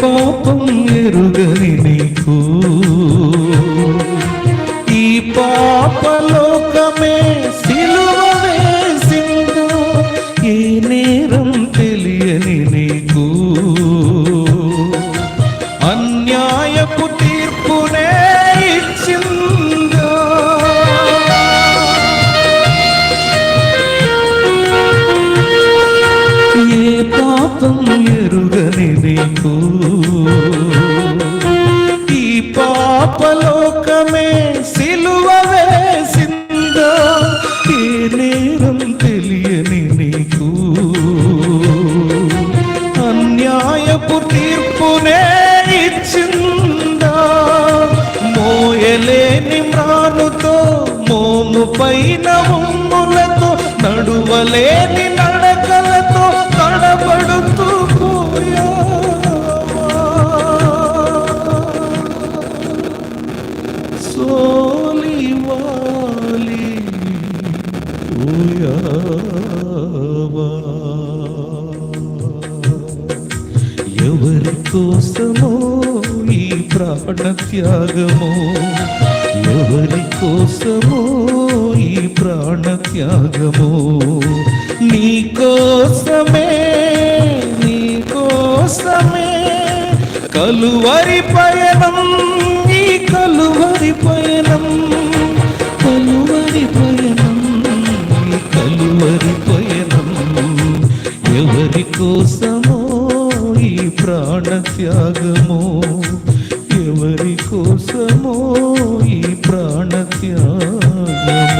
కోపం ఎరుగని నీకు. ఈ పాపలోకమే సిలువ వేసిందు ఈ నేరం తెలియని నీకు. అన్యాయపు తీర్పునే ఇచ్చిందో. ఏ పాపం ఎరుగ పాపలోకమే సిలువ వేసిందో? ఈ నేరం తెలియని నీకు. అన్యాయపు తీర్పునే ఇచ్చిందా? మోయలేని మ్రానుతో మోము పైన ఉమ్ములతో నడువలేని నా సోలివాలి పోయావా? ఎవరి కోసమో ఈ ప్రాణ త్యాగమో ఎవరి కోసమో ఈ ప్రాణ త్యాగమో నీ కోసమే నీ కోసమే కలువరి పయనం కలువరి పయనం ఈ కలువరి పయనం ఎవరి కోసమో ఈ ప్రాణ త్యాగమో ఎవరి కోసమో ఈ ప్రాణ త్యాగమో